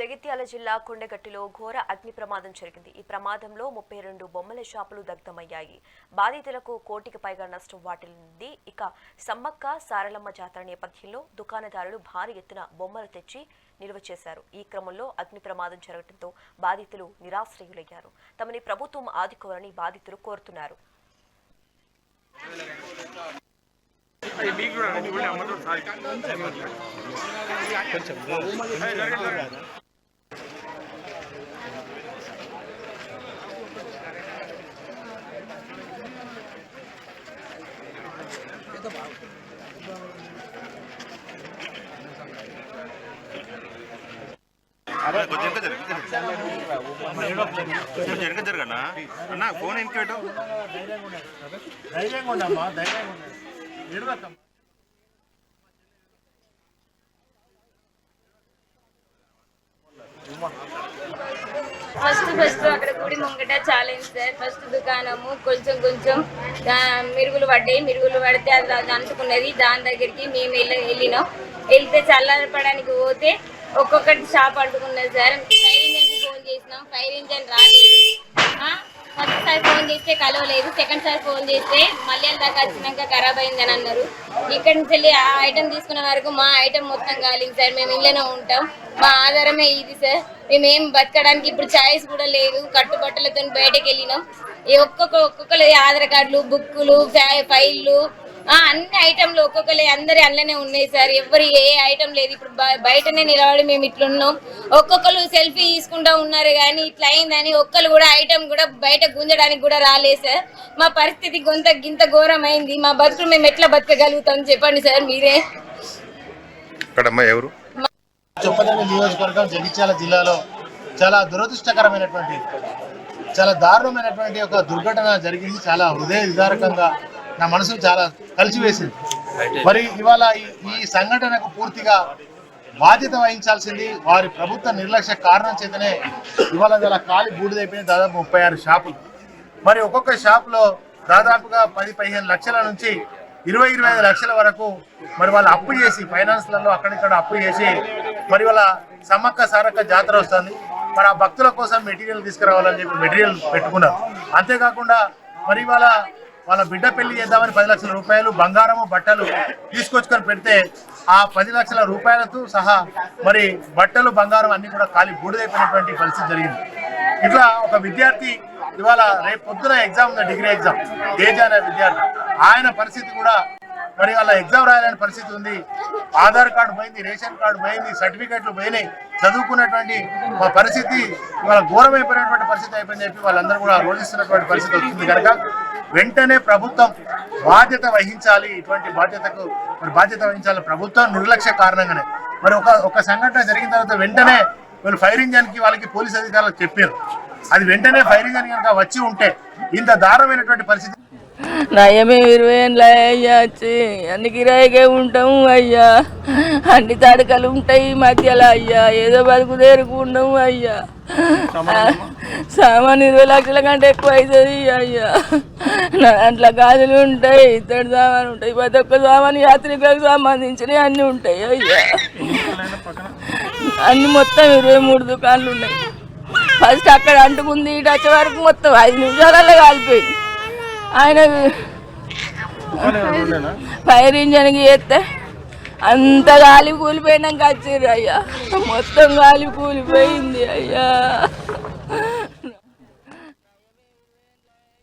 జగిత్యాల జిల్లా కొండగట్టులో ఘోర అగ్ని ప్రమాదం జరిగింది ఈ ప్రమాదంలో ముప్పై రెండు బొమ్మల షాపులు దగ్ధమయ్యాయి బాధితులకు కోటికి పైగా నష్టం వాటిల్లింది ఇక సమ్మక్క సారలమ్మ జాతర నేపథ్యంలో దుకాణదారులు భారీ ఎత్తున బొమ్మలు తెచ్చి నిల్వ చేశారు ఈ క్రమంలో అగ్ని ప్రమాదం జరగడంతో బాధితులు నిరాశ్రయులయ్యారు తమని ప్రభుత్వం ఆదుకోవాలని బాధితులు కోరుతున్నారు కొంచెం వెనక జరగ కొంచెం వెనక జరగన్నా అన్న ఫోన్ వెనక పెట్టు ధైర్యంగా ఉండమ్మా ధైర్యంగా ఉండండి ఫస్ట్ ఫస్ట్ అక్కడ గుడి ముంగట ఛాలెంజ్ సార్ ఫస్ట్ దుకాణము కొంచెం కొంచెం మిరుగులు పడ్డాయి. మిరుగులు పడితే అది అది అంటుకున్నది. దాని దగ్గరికి మేము వెళ్ళి వెళ్ళినాం. వెళ్తే చల్లారపడానికి పోతే ఒక్కొక్కటి షాప్ అంటుకున్నది సార్ ఫైర్ ఇంజన్కి ఫోన్ చేసినాం. ఫైర్ ఇంజన్ రాలేదు. ఫస్ట్ సారి ఫోన్ చేస్తే కలవలేదు. సెకండ్ సారి ఫోన్ చేస్తే మళ్ళీ దాకా వచ్చినాక ఖరాబ్ అయిందని అన్నారు. ఇక్కడ నుంచి వెళ్ళి ఆ ఐటమ్ తీసుకున్న వరకు మా ఐటమ్ మొత్తం కాలేదు సార్. మేము ఇళ్ళనే ఉంటాం. మా ఆధారమే ఇది సార్. మేమేం బతకడానికి ఇప్పుడు ఛాయిస్ కూడా లేదు. కట్టుబట్టలతో బయటకు వెళ్ళినాం ఒక్కొక్క ఒక్కొక్కరి ఆధార్ కార్డులు బుక్కులు ఫై- ఫైళ్ళు అన్ని ఐటమ్లు ఒక్కొక్కరి అందరి అందులోనే ఉన్నాయి సార్. ఎవరి ఏ ఐటమ్ లేదు. ఇప్పుడు బయటనే నిలబడి మేము ఇట్లున్నాం. ఒక్కొక్కరు సెల్ఫీ తీసుకుంటా ఉన్నారు కానీ ఇట్లా అయిందని ఒక్కరు కూడా ఐటమ్ కూడా బయట గుంజడానికి కూడా రాలేదు సార్. మా పరిస్థితి కొంత గింత ఘోరమైంది. మా బతుకులు మేము ఎట్లా బతకగలుగుతాం చెప్పండి సార్ మీరే. ఎవరు? చొప్పదండి నియోజకవర్గం జగిత్యాల జిల్లాలో చాలా దురదృష్టకరమైనటువంటి చాలా దారుణమైనటువంటి ఒక దుర్ఘటన జరిగింది. చాలా హృదయ విదారకంగా నా మనసు చాలా కలిసివేసింది మరి ఇవాళ ఈ- సంఘటనకు పూర్తిగా బాధ్యత వహించాల్సింది వారి ప్రభుత్వ నిర్లక్ష్య కారణం చేతనే ఇవాళ ఇలా కాలి బూడిదైపోయిన దాదాపు ముప్పై ఆరు షాపులు. మరి ఒక్కొక్క షాపులో దాదాపుగా పది పదిహేను లక్షల నుంచి ఇరవై ఇరవై ఐదు లక్షల వరకు మరి వాళ్ళు అప్పు చేసి ఫైనాన్స్లలో అక్కడిక్కడ అప్పు చేసి మరి వాళ్ళ సమ్మక్క సారక్క జాతర వస్తుంది. మరి ఆ భక్తుల కోసం మెటీరియల్ తీసుకురావాలని చెప్పి మెటీరియల్ పెట్టుకున్నారు. అంతేకాకుండా మరి వాళ్ళ వాళ్ళ బిడ్డ పెళ్ళి చేద్దామని పది లక్షల రూపాయలు బంగారము బట్టలు తీసుకొచ్చుకొని పెడితే ఆ పది లక్షల రూపాయలతో సహా మరి బట్టలు బంగారం అన్ని కూడా ఖాళీ బూడిదైపోయినటువంటి పరిస్థితి జరిగింది. ఇట్లా ఒక విద్యార్థి ఇవాళ రేపు పొద్దున ఎగ్జామ్ ఉంది డిగ్రీ ఎగ్జామ్. తేజ అనే విద్యార్థి. ఆయన పరిస్థితి కూడా మరి వాళ్ళ ఎగ్జామ్ రాయాలని పరిస్థితి ఉంది. ఆధార్ కార్డు పోయింది రేషన్ కార్డు పోయింది సర్టిఫికెట్లు పోయినాయి. చదువుకున్నటువంటి మా పరిస్థితి ఇవాళ ఘోరమైపోయినటువంటి పరిస్థితి అయిపోయింది చెప్పి వాళ్ళందరూ కూడా రోధిస్తున్నటువంటి పరిస్థితి వస్తుంది కనుక వెంటనే ప్రభుత్వం బాధ్యత వహించాలి. ఇటువంటి బాధ్యతకు మరి బాధ్యత వహించాలి ప్రభుత్వం నిర్లక్ష్య కారణంగానే. మరి ఒక ఒక సంఘటన జరిగిన తర్వాత వెంటనే వీళ్ళు ఫైర్ ఇంజన్కి వాళ్ళకి పోలీస్ అధికారులకు చెప్పారు. అది వెంటనే ఫైర్ ఇంజన్ కనుక వచ్చి ఉంటే ఇంత దారుణమైనటువంటి పరిస్థితి నయమే ఇరవై ఏళ్ళ అయ్యా వచ్చి అన్ని కిరాయికే ఉంటాము అయ్యా. అన్ని తడకలు ఉంటాయి మధ్యలో అయ్యా. ఏదో బతుకు తేరుకుంటాము అయ్యా. సామాన్ ఇరవై లక్షల కంటే ఎక్కువ అవుతుంది అయ్యా. నా దాంట్లో గాజులు ఉంటాయి ఇతడు సామాన్ ఉంటాయి ప్రతి ఒక్క సామాన్ యాత్రికులకు సంబంధించినవి అన్నీ ఉంటాయి అయ్యా. అన్ని మొత్తం ఇరవై మూడు దుకాణాలు ఉన్నాయి. ఫస్ట్ అక్కడ అంటుకుంది ఇటు వచ్చే వరకు మొత్తం ఐదు నిమిషాలలో కాలిపోయింది. ఆయన ఫైర్ ఇంజన్కి చేస్తే అంత గాలి కూలిపోయినాక వచ్చారు అయ్యా. మొత్తం గాలి కూలిపోయింది అయ్యా.